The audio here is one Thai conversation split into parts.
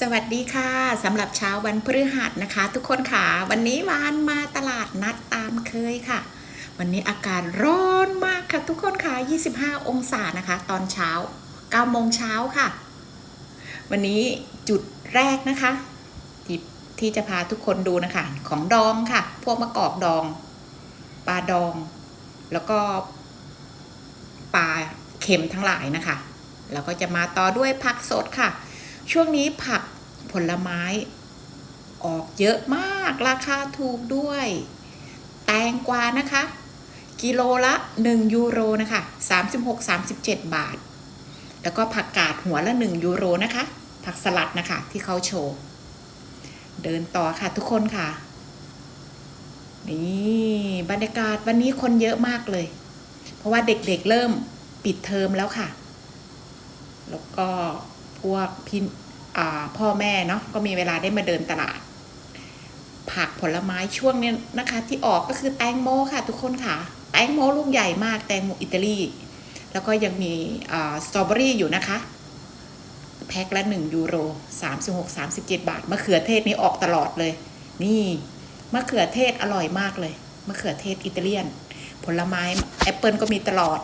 สวัสดีค่ะสำหรับเช้าวันพฤหัสนะคะ ทุกคนค่ะ วันนี้วานมาตลาดนัดตามเคยค่ะ วันนี้อากาศร้อนมากค่ะทุกคนค่ะ 25 องศานะคะ ตอนเช้า 9 โมงเช้าค่ะ วันนี้จุดแรกนะคะ ที่ที่จะพาทุกคนดูนะคะ ของดองค่ะ พวกมะกอกดอง ปลาดอง แล้วก็ปลาเค็มทั้งหลายนะคะ แล้วก็จะมาต่อด้วยผักสดค่ะ ช่วงนี้ผักผลไม้ ออกเยอะมากราคาถูกด้วย แตงกวานะคะ กิโลละ 1 ยูโรนะคะ 36-37 บาท แล้วก็ผักกาดหัวละ 1 ยูโรนะคะ ผักสลัดนะคะที่เขาโชว์ เดินต่อค่ะทุกคนค่ะ นี่บรรยากาศวันนี้คนเยอะมากเลย เพราะว่าเด็กๆเเริ่มปิดเทอมแล้วค่ะ แล้วก็ พวกพี่พ่อแม่เนาะก็มีเวลาได้มาเดินตลาด ผักผลไม้ช่วงเนี้ยนะคะ ที่ออกก็คือแตงโมค่ะทุกคนค่ะ แตงโมลูกใหญ่มากแตงโมอิตาลี แล้วก็ยังมีสตรอเบอรี่อยู่นะคะ แพ็คละ 1 ยูโร 36 37 บาทมะเขือเทศนี่ออกตลอดเลย นี่มะเขือเทศอร่อยมากเลยมะเขือเทศอิตาเลียน ผลไม้แอปเปิลก็มีตลอด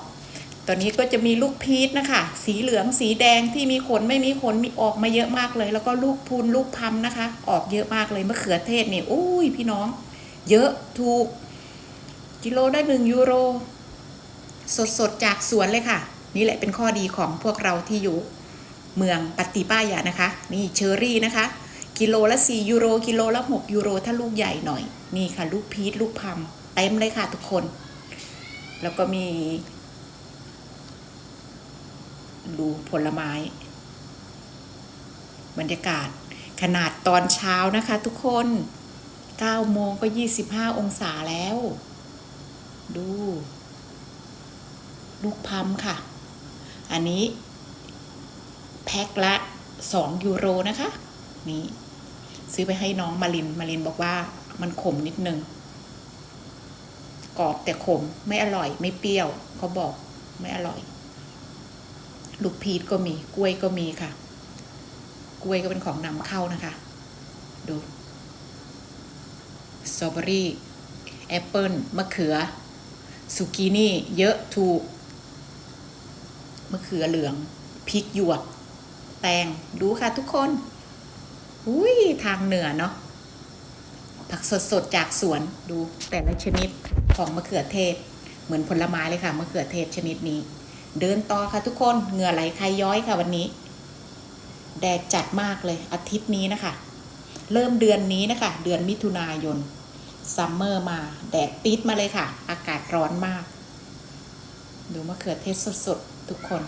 ตอนนี้ก็จะมีลูกพีชนะคะ สีเหลืองสีแดงที่มีขนไม่มีขนมีออกมาเยอะมากเลย แล้วก็ลูกพูนลูกพัมนะคะ ออกเยอะมากเลยมะเขือเทศนี่อุ้ยพี่น้อง เยอะถูกกิโลได้หนึ่งยูโร สดสดๆจากสวนเลยค่ะ นี่แหละเป็นข้อดีของพวกเราที่อยู่เมืองปาติป้ายานะคะ นี่เชอรี่นะคะ กิโลละ 4 ยูโร กิโลละ 6 ยูโร ถ้าลูกใหญ่หน่อย นี่ค่ะ ลูกพีชลูกพัมเต็มเลยค่ะทุกคน แล้วก็มี ดูผลไม้ บรรยากาศขนาดตอนเช้านะคะทุกคน9โมงก็ 25 องศาแล้ว ดู ลูกพัมค่ะ อันนี้ แพ็คละ 2 ยูโรนะคะ นี่ ซื้อไปให้น้องมาริน มารินบอกว่ามันขมนิดนึง กรอบแต่ขม ไม่อร่อย ไม่เปรี้ยว เขาบอกไม่อร่อย ลูกพีชก็มีกล้วยก็มีค่ะ กล้วยก็เป็นของนำเข้านะคะ ดูสตรอเบอรี่แอปเปิลมะเขือสุกินี่เยอะถูกมะเขือเหลืองพริกหยวก แตงดูค่ะทุกคนอุ้ยทางเหนือเนาะผักสดๆจากสวนดูแต่ละชนิดของมะเขือเทศ เหมือนผลไม้เลยค่ะมะเขือเทศชนิดนี้ เดินต่อค่ะทุกคนเหงื่อไหลใครย้อยค่ะวันนี้ แดดจัดมากเลยอาทิตย์นี้นะคะ เริ่มเดือนนี้นะคะ เดือนมิถุนายนซัมเมอร์มา แดดปิดมาเลยค่ะ อากาศร้อนมาก ดูมะเขือเทศสดๆ ทุกคน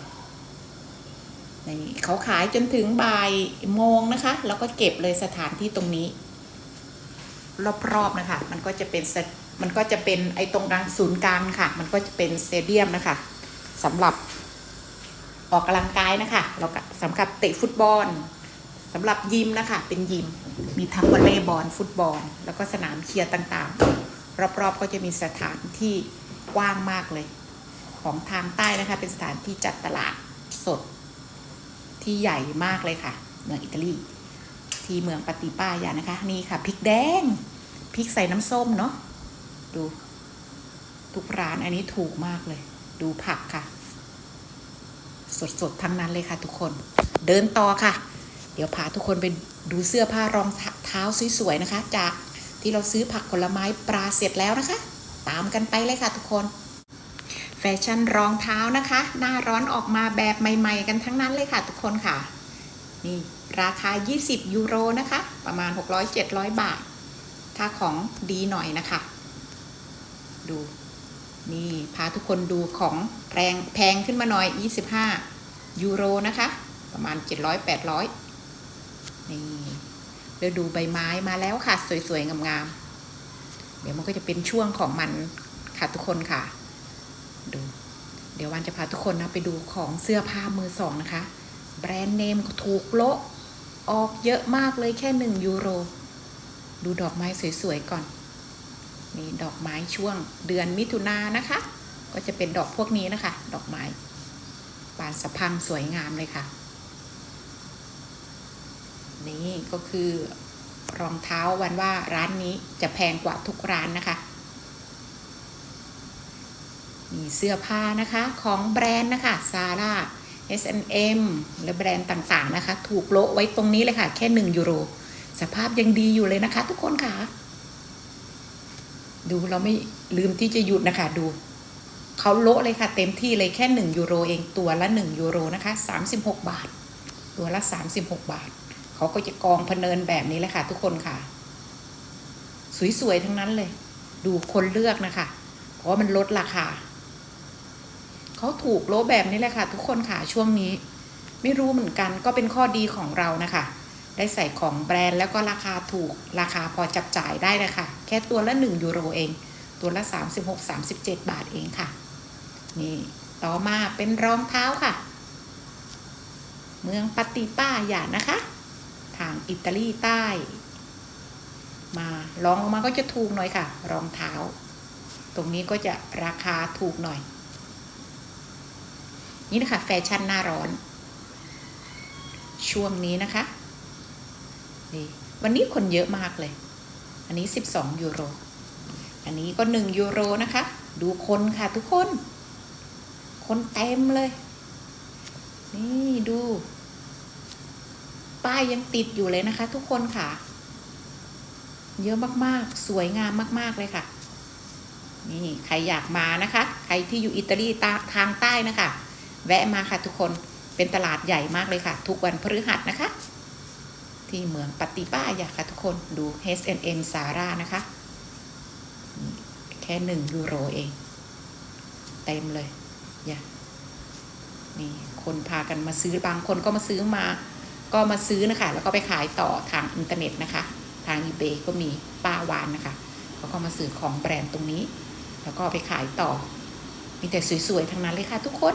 นี่เขาขายจนถึงบ่ายโมงนะคะ แล้วก็เก็บเลยสถานที่ตรงนี้ รอบๆนะคะ มันก็จะเป็นมันก็จะเป็นไอ้ตรงกลางศูนย์กลางค่ะ มันก็จะเป็นเตเดียมนะคะ สำหรับออกกำลังกายนะคะแล้วก็สำหรับเตะฟุตบอลสำหรับยิมนะคะ เป็นยิม มีทั้งวอลเลย์บอลฟุตบอล แล้วก็สนามเชียร์ต่างๆ รอบๆก็จะมีสถานที่กว้างมากเลย ของทางใต้นะคะ เป็นสถานที่จัดตลาดสดที่ใหญ่มากเลยค่ะ เมืองอิตาลี ที่เมืองปาติป้ายานะคะ นี่ค่ะพริกแดงพริกใส่น้ำส้มเนาะดู ทุกร้านอันนี้ถูกมากเลย ดูผักค่ะ สดๆ ทั้งนั้นเลยค่ะทุกคน เดินต่อค่ะ เดี๋ยวพาทุกคนไปดูเสื้อผ้ารองเท้าสวยๆนะคะ จากที่เราซื้อผักผลไม้ปลาเสร็จแล้วนะคะ ตามกันไปเลยค่ะทุกคน แฟชั่นรองเท้านะคะ หน้าร้อนออกมาแบบใหม่ๆ กันทั้งนั้นเลยค่ะทุกคนค่ะ นี่ราคา 20 ยูโรนะคะ ประมาณ 600-700 บาท ถ้าของดีหน่อยนะคะ ดู นี่พาทุกคนดูของแรงแพงขึ้นมาหน่อย 25 ยูโรนะคะ ประมาณ 700-800 นี่เดี๋ยวดูใบไม้มาแล้วค่ะ สวย ๆ งามๆ เดี๋ยวมันก็จะเป็นช่วงของมันค่ะทุกคนค่ะ ดู เดี๋ยววันจะพาทุกคนนะไปดูของเสื้อผ้ามือสองนะคะ แบรนด์เนมถูกโละออกเยอะมากเลยแค่หนึ่งยูโร ดูดอกไม้สวย ๆ ก่อน นี่ดอกไม้ช่วงเดือนมิถุนายนนะคะ ก็จะเป็นดอกพวกนี้นะคะ ดอกไม้บานสะพังสวยงามเลยค่ะ นี่ก็คือรองเท้าวันว่าร้านนี้จะแพงกว่าทุกร้านนะคะ มีเสื้อผ้านะคะของแบรนด์นะคะซาร่า S&M และแบรนด์ต่างๆนะคะ ถูกโละไว้ตรงนี้เลยค่ะ แค่ 1 ยูโร สภาพยังดีอยู่เลยนะคะทุกคนค่ะ ดูเราไม่ลืมที่จะหยุดนะคะ ดูเขาโละเลยค่ะ เต็มที่เลยแค่ 1 ยูโรเองตัวละ 1 ยูโรนะคะ 36 บาท ตัวละ 36 บาท เขาก็จะกองพเนินแบบนี้เลยค่ะ ทุกคนค่ะ สวยๆ ทั้งนั้นเลย ดูคนเลือกนะคะ เพราะมันลดราคาเขาถูกโลแบบนี้แหละค่ะ ทุกคนค่ะช่วงนี้ ไม่รู้เหมือนกันก็เป็นข้อดีของเรานะคะ ได้ใส่ของแบรนด์แล้วก็ราคาถูกราคาพอจับจ่ายได้เลยค่ะ ค่ตัวละ 1 ยูโรเอง ตัวละ 36-37 บาทเองค่ะ นี่ ต่อมาเป็นรองเท้าค่ะ เมืองปาติป้าอย่านะคะ ทางอิตาลีใต้ มาลองลงมาก็จะถูกหน่อยค่ะ รองเท้า ตรงนี้ก็จะราคาถูกหน่อย นี่นะคะแฟชั่นหน้าร้อน ช่วงนี้นะคะนี่วันนี้คนเยอะมากเลย อันนี้ 12 ยูโร อันนี้ก็ 1 ยูโรนะคะ ดูคนค่ะทุกคน คนเต็มเลย นี่ดู ป้ายยังติดอยู่เลยนะคะ ทุกคนค่ะ เยอะมากๆ สวยงามมาก ๆ เลยค่ะ นี่ใครอยากมานะคะ ใครที่อยู่อิตาลีตาทางใต้นะคะ แวะมาค่ะทุกคน เป็นตลาดใหญ่มากเลยค่ะ ทุกวันพฤหัสนะคะ ที่เมืองปฏิป้าอยากค่ะทุกคนดู H&M ซาร่านะคะ แค่หนึ่งยูโรเอง เต็มเลยอย่านี่คนพากันมาซื้อบางคนก็มาซื้อมา ก็มาซื้อนะคะ แล้วก็ไปขายต่อทางอินเทอร์เน็ตนะคะ ทาง eBay ก็มีป้าวานนะคะเขาก็มาซื้อของแบรนด์ตรงนี้ แล้วก็ไปขายต่อ มีแต่สวยๆทั้งนั้นเลยค่ะทุกคน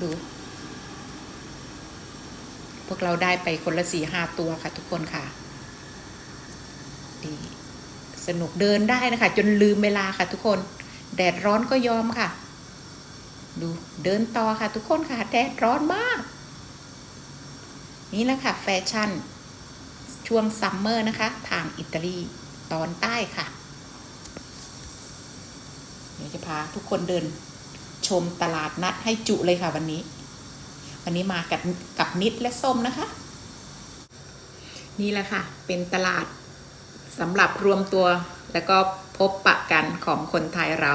ดู พวกเราได้ไปคนละสี่ห้าตัวค่ะทุกคนค่ะดีสนุกเดินได้นะคะ จนลืมเวลาค่ะทุกคน แดดร้อนก็ยอมค่ะ ดูเดินต่อค่ะทุกคนค่ะ แดดร้อนมาก นี่แหละค่ะ แฟชั่น ช่วงซัมเมอร์นะคะ ทางอิตาลีตอนใต้ค่ะ เดี๋ยวจะพาทุกคนเดินชมตลาดนัดให้จุเลยค่ะวันนี้ วันนี้มากับกับนิดและส้มนะคะ นี่แหละค่ะ เป็นตลาดสำหรับรวมตัวแล้วก็พบปะกันของคนไทยเรา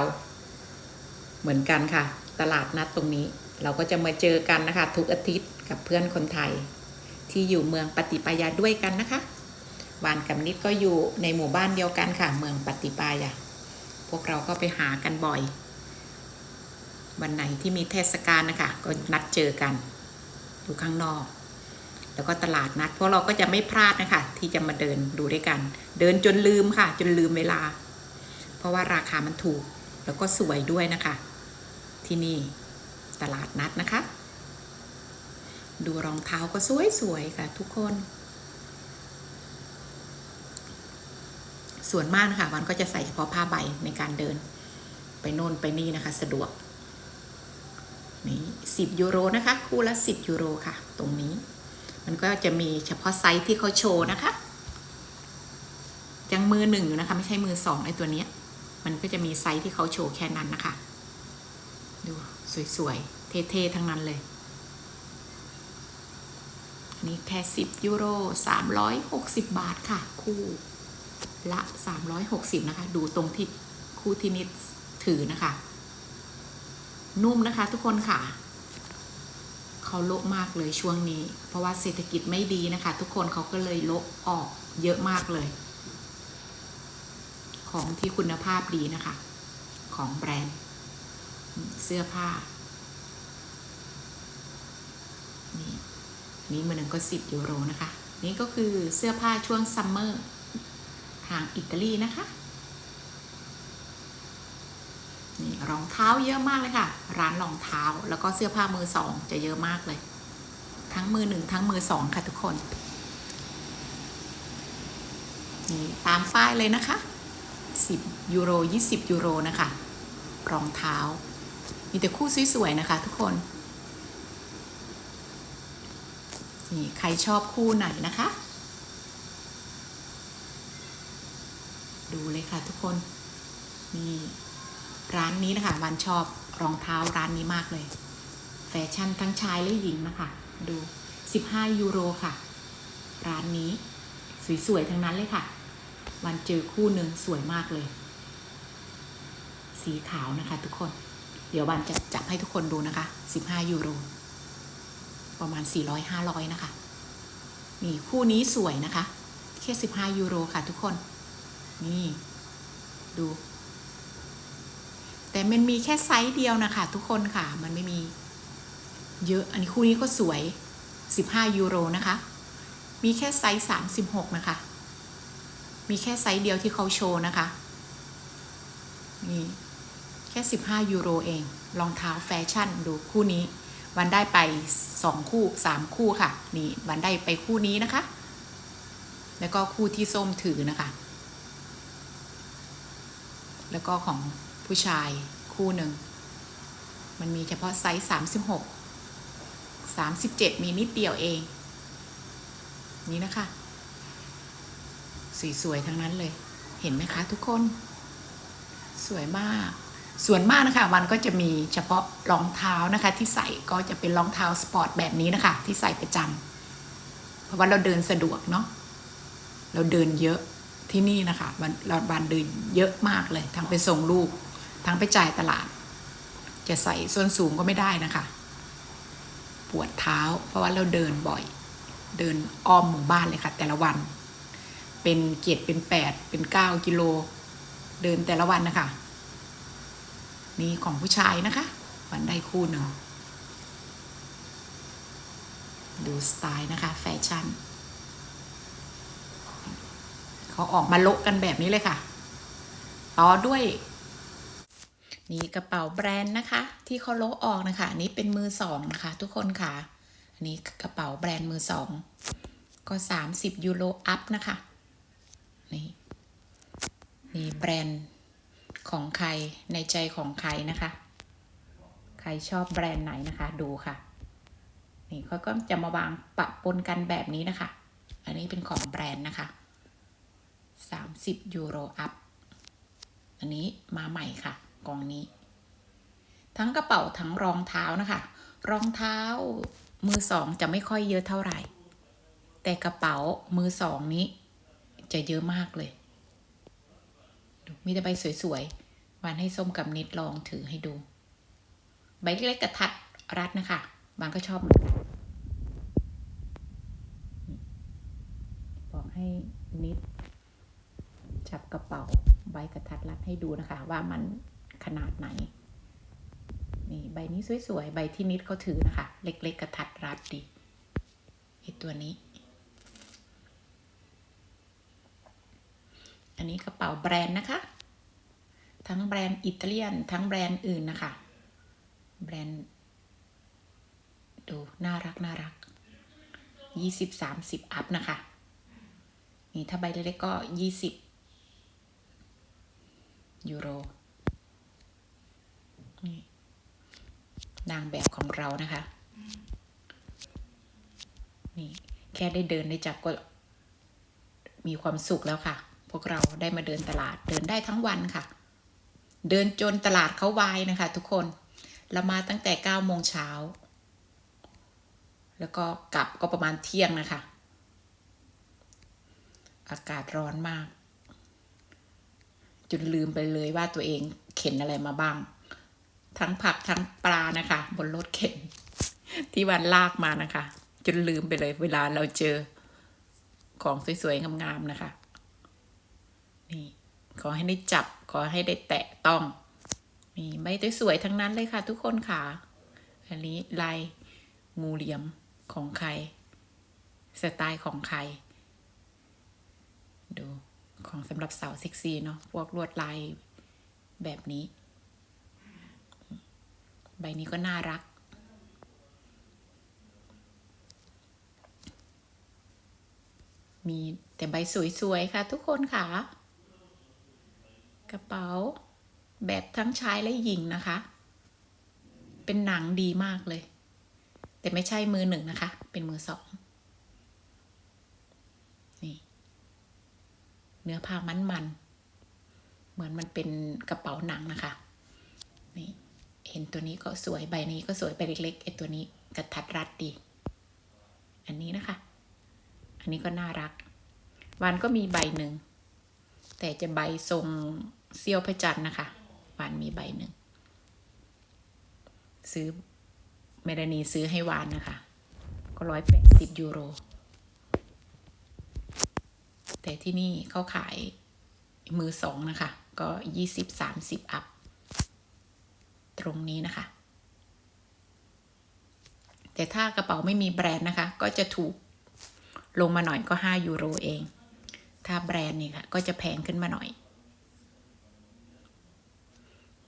เหมือนกันค่ะ ตลาดนัดตรงนี้ เราก็จะมาเจอกันนะคะ ทุกอาทิตย์กับเพื่อนคนไทย ที่อยู่เมืองปฏิปายาด้วยกันนะคะวานกับนิดก็อยู่ในหมู่บ้านเดียวกันค่ะ เมืองปฏิปายาพวกเราก็ไปหากันบ่อย วันไหนที่มีเทศกาลนะคะ ก็นัดเจอกัน อยู่ข้างนอก แล้วก็ตลาดนัดเพราะเราก็จะไม่พลาดนะคะ ที่จะมาเดินดูด้วยกัน เดินจนลืมค่ะ จนลืมเวลา เพราะว่าราคามันถูก แล้วก็สวยด้วยนะคะ ที่นี่ตลาดนัดนะคะ ดูรองเท้าก็สวยๆค่ะ ทุกคน ส่วนมากนะคะวันก็จะใส่เฉพาะผ้าใบในการเดินไปโน่นไปนี่นะคะ สะดวก นี่สิบยูโรนะคะ คู่ละสิบยูโรค่ะ ตรงนี้ มันก็จะมีเฉพาะไซส์ที่เขาโชว์นะคะ ยังมือหนึ่งอยู่นะคะ ไม่ใช่มือสองไอ้ตัวเนี้ย มันก็จะมีไซส์ที่เขาโชว์แค่นั้นนะคะ ดูสวยๆ เท่ๆ ทั้งนั้นเลย นี่แค่สิบยูโรสามร้อยหกสิบบาทค่ะ คู่ละสามร้อยหกสิบนะคะ ดูตรงที่คู่ที่นิดถือนะคะ นุ่มนะคะทุกคนค่ะ เขาโละมากเลยช่วงนี้ เพราะว่าเศรษฐกิจไม่ดีนะคะ ทุกคนเขาก็เลยโละออกเยอะมากเลย ของที่คุณภาพดีนะคะ ของแบรนด์ เสื้อผ้า นี่นี่มือหนึ่งก็สิบยูโรนะคะ นี่ก็คือเสื้อผ้าช่วงซัมเมอร์ทางอิตาลีนะคะ รองเท้าเยอะมากเลยค่ะ ร้านรองเท้าแล้วก็เสื้อผ้ามือสองจะเยอะมากเลย ทั้งมือหนึ่งทั้งมือสองค่ะทุกคนนี่ตามฝ้ายเลยนะคะ 10 ยูโร 20 ยูโรนะคะ รองเท้า มีแต่คู่สวยๆนะคะทุกคน นี่ใครชอบคู่ไหนนะคะ ดูเลยค่ะทุกคน นี่ ร้านนี้นะคะวันชอบรองเท้าร้านนี้มากเลย แฟชั่นทั้งชายและหญิงนะคะ ดู 15 ยูโรค่ะ ร้านนี้สวยๆทั้งนั้นเลยค่ะ วันเจอคู่หนึ่งสวยมากเลย สีขาวนะคะทุกคน เดี๋ยววันจะจับให้ทุกคนดูนะคะ 15 ยูโร ประมาณ 400-500 นะคะ นี่คู่นี้สวยนะคะ แค่ 15 ยูโรค่ะทุกคน นี่ ดู แต่มันมีแค่ไซส์เดียวนะคะ ทุกคนค่ะ มันไม่มีเยอะอันนี้คู่นี้ก็สวย 15 ยูโรนะคะ มีแค่ไซส์ 36 นะคะ มีแค่ไซส์เดียวที่เขาโชว์นะคะนี่แค่ 15 ยูโรเองรองเท้าแฟชั่นดูคู่นี้ วันได้ไป 2 คู่ 3 คู่ค่ะ นี่วันได้ไปคู่นี้นะคะ แล้วก็คู่ที่ส้มถือนะคะ แล้วก็ของ ผู้ชายคู่หนึ่ง มันมีเฉพาะไซส์ 36 37 มีนิดเดียวเอง นี่นะคะ สวยๆทั้งนั้นเลย เห็นไหมคะทุกคน สวยมาก ส่วนมากนะคะวันก็จะมีเฉพาะรองเท้านะคะที่ใส่ก็จะเป็นรองเท้าสปอร์ตแบบนี้นะคะ ที่ใส่ประจำเพราะว่าเราเดินสะดวกเนาะ เราเดินเยอะที่นี่นะคะวันเราบันเดินเยอะมากเลยทั้งไปส่งลูก ทั้งไปจ่ายตลาด จะใส่ส้นสูงก็ไม่ได้นะคะ ปวดเท้าเพราะว่าเราเดินบ่อย เดินอ้อมหมู่บ้านเลยค่ะ แต่ละวัน เป็นเกียรเป็นแปดเป็นเก้ากิโล เดินแต่ละวันนะคะ นี่ของผู้ชายนะคะวันได้คู่หนึ่งดูสไตล์นะคะ แฟชั่น เขาออกมาโละกันแบบนี้เลยค่ะ ต่อด้วย นี่กระเป๋าแบรนด์นะคะ ที่เขาโลออกนะคะอันนี้เป็นมือสองนะคะ ทุกคนค่ะอันนี้กระเป๋าแบรนด์มือสองก็สามสิบยูโรอัพนะคะนี่นี่แบรนด์ของใครในใจของใครนะคะ ใครชอบแบรนด์ไหนนะคะ ดูค่ะ นี่เขาก็จะมาวางปะปนกันแบบนี้นะคะ อันนี้เป็นของแบรนด์นะคะ 30 ยูโรอัพ อันนี้มาใหม่ค่ะ กองนี้ ทั้งกระเป๋าทั้งรองเท้านะคะ รองเท้ามือสองจะไม่ค่อยเยอะเท่าไหร่ แต่กระเป๋ามือสองนี้ จะเยอะมากเลย มีแต่ใบสวยๆวันให้ส้มกับนิดลองถือให้ดู ใบเล็กๆกระทัดรัดนะคะบางก็ชอบบอกให้นิดจับกระเป๋าใบกระทัดรัดให้ดูนะคะ ว่ามัน ขนาดไหน นี่ใบนี้สวยๆ ใบที่นิดเขาถือนะคะ เล็กๆกระทัดรัดดีไอตัวนี้ อันนี้กระเป๋าแบรนด์นะคะ ทั้งแบรนด์อิตาเลียน ทั้งแบรนด์อื่นนะคะ แบรนด์ ดู น่ารักน่ารักยี่สิบสามสิบอัพนะคะ นี่ถ้าใบเล็กๆก็ยี่สิบยูโร นี่ นางแบบของเรานะคะ นี่แค่ได้เดินได้จับก็ มีความสุขแล้วค่ะ พวกเราได้มาเดินตลาดเดินได้ทั้งวันค่ะ เดินจนตลาดเขาวายนะคะ ทุกคนเรามาตั้งแต่เก้าโมงเช้า แล้วก็กลับก็ประมาณเที่ยงนะคะ อากาศร้อนมาก จนลืมไปเลยว่าตัวเองเข็นอะไรมาบ้าง ทั้งผักทั้งปลานะคะ บนรถเข็น ที่วันลากมานะคะ จนลืมไปเลย เวลาเราเจอของสวยๆงามๆนะคะ นี่ ขอให้ได้จับ ขอให้ได้แตะต้องนี่ใบสวยๆทั้งนั้นเลยค่ะ ทุกคนค่ะ อันนี้ลายงูเหลี่ยมของใคร สไตล์ของใคร ดูของสำหรับสาวเซ็กซี่เนาะพวกลวดลายแบบนี้ ใบนี้ก็น่ารัก มีแต่ใบสวยๆค่ะทุกคนค่ะ กระเป๋าแบบทั้งชายและหญิงนะคะ เป็นหนังดีมากเลย แต่ไม่ใช่มือหนึ่งนะคะ เป็นมือสองนี่ เนื้อผ้ามันมันมือนมันเป็นกระเป๋าหนังนะคะ นี่ เห็นตัวนี้ก็สวยใบนี้ก็สวยใบเล็กๆไอตัวนี้กระทัดรัดดี อันนี้นะคะ อันนี้ก็น่ารัก วานก็มีใบหนึ่ง แต่จะใบทรงเซี่ยวพระจันทร์นะคะ วานมีใบหนึ่ง ซื้อเมดานีซื้อให้วานนะคะ ก็ร้อยแปดสิบยูโร แต่ที่นี่เขาขายมือสองนะคะ ก็ยี่สิบสามสิบอัพ ตรงนี้นะคะ แต่ถ้ากระเป๋าไม่มีแบรนด์นะคะ ก็จะถูกลงมาหน่อยก็ 5 ยูโรเอง ถ้าแบรนด์นี่ค่ะ ก็จะแพงขึ้นมาหน่อย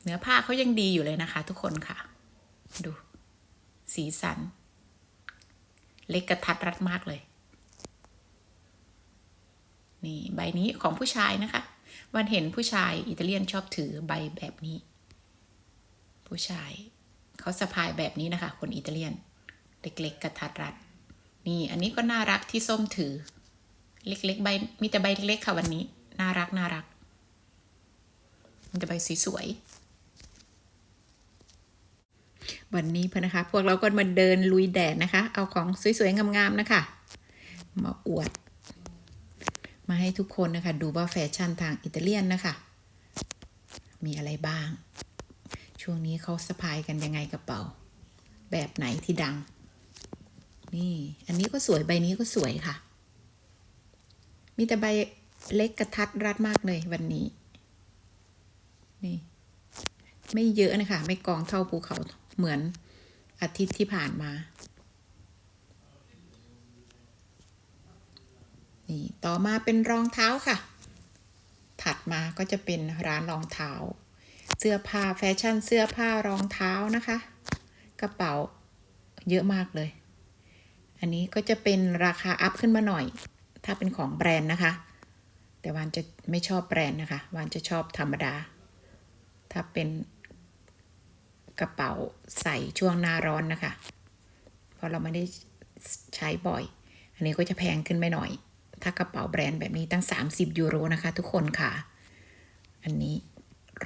เนื้อผ้าเขายังดีอยู่เลยนะคะ ทุกคนค่ะ ดู สีสัน เล็กกระทัดรัดมากเลย นี่ ใบนี้ของผู้ชายนะคะ วันเห็นผู้ชายอิตาเลียนชอบถือใบแบบนี้ ผู้ชาย เขาสะพายแบบนี้นะคะ คนอิตาเลียน เล็กๆกระทัดรัด นี่อันนี้ก็น่ารักที่ส้มถือ เล็กๆใบมีแต่ใบเล็กๆค่ะวันนี้ น่ารักน่ารัก มันจะใบสวยๆวันนี้พนะคะ พวกเราก็มาเดินลุยแดดนะคะ เอาของสวยๆงามๆนะคะ มาอวด มาให้ทุกคนนะคะ ดูว่าแฟชั่นทางอิตาเลียนนะคะ มีอะไรบ้าง ช่วงนี้เขาสะพายกันยังไงกระเป๋า แบบไหนที่ดัง นี่ อันนี้ก็สวยใบนี้ก็สวยค่ะ มีแต่ใบเล็กกระทัดรัดมากเลยวันนี้ นี่ ไม่เยอะนะคะ ไม่กองเท่าภูเขาเหมือนอาทิตย์ที่ผ่านมา นี่ ต่อมาเป็นรองเท้าค่ะ ถัดมาก็จะเป็นร้านรองเท้า สื้อผ้าแฟชั่นเสื้อผ้ารองเท้านะคะ กระเป๋าเยอะมากเลย อันนี้ก็จะเป็นราคาอัพขึ้นมาหน่อย ถ้าเป็นของแบรนด์นะคะ แต่วานจะไม่ชอบแบรนด์นะคะวานจะชอบธรรมดา ถ้าเป็นกระเป๋าใส่ช่วงหน้าร้อนนะคะ เพราะเราไม่ได้ใช้บ่อย อันนี้ก็จะแพงขึ้นไม่หน่อย ถ้ากระเป๋าแบรนด์แบบนี้ตั้ง 30 ยูโรนะคะ ทุกคนค่ะ อันนี้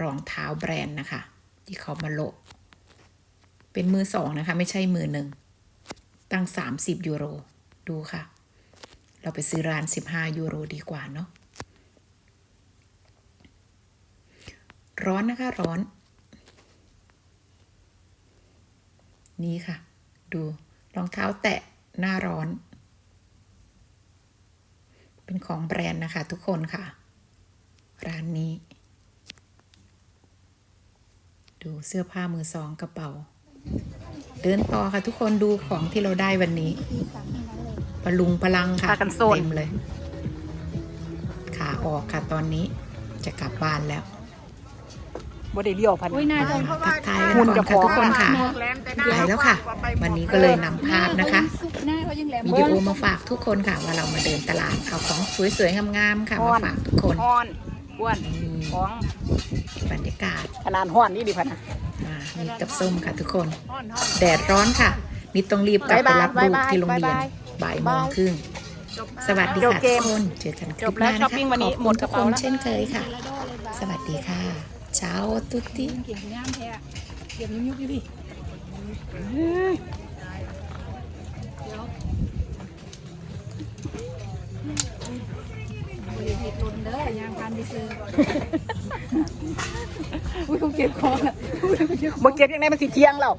รองเท้าแบรนด์นะคะ ที่เขามาโลกเป็นมือสองนะคะ ไม่ใช่มือหนึ่ง ตั้ง 30 ยูโร ดูค่ะ เราไปซื้อร้าน 15 ยูโรดีกว่าเนาะร้อนนะคะ ร้อน นี่ค่ะ ดูรองเท้าแตะหน้าร้อน เป็นของแบรนด์นะคะทุกคนค่ะ ร้านนี้ ดูเสื้อผ้ามือสองกระเป๋า เดินต่อค่ะทุกคนดูของที่เราได้วันนี้พลุงพลังค่ะพากันโซนเต็มเลย ขาออกค่ะตอนนี้จะกลับบ้านแล้วบ่ได้เลี้ยวพันอุ้ยนายจงมาทักทายกันหุ่นก่อนจะค่ะพอทุกคนค่ะไปแล้วค่ะ วันนี้ก็เลยนำภาพนะคะหน้าเขายังแหลมวิดีโอมาฝากทุกคนค่ะ ว่าเรามาเดินตลาดเอาของสวยๆงามๆค่ะมาฝากทุกคน ฮ้อนอ้วนนี่ของบรรยากาศขนาดฮ้อนนี่ดิพันนะมามีกับส้มค่ะทุกคนฮ้อนฮ้อนแดดร้อนค่ะ นิดต้องรีบกลับไปรับลูกบ๊ายบายที่โรงเรียนบ๊ายบายบ่ายโมงครึ่งสวัสดีจบค่ะเกทุกมคนเจอกันคจลิบปหแล้วน้าช้อนะปคะปิ้งวันนี้ขอบหมคุดณกทุระกคเป๋านแล้วเช่นเคยค่ะ สวัสดีค่ะเช้าตุ๊ตี้เก่งงามแท้เก็บยุบๆอยู่พี่ บริเวณลนเด้อยางพันไปซื้ออุ้ยเขาเก็บของอะบ่เก็บยังไงมันสิเที่ยงแล้ว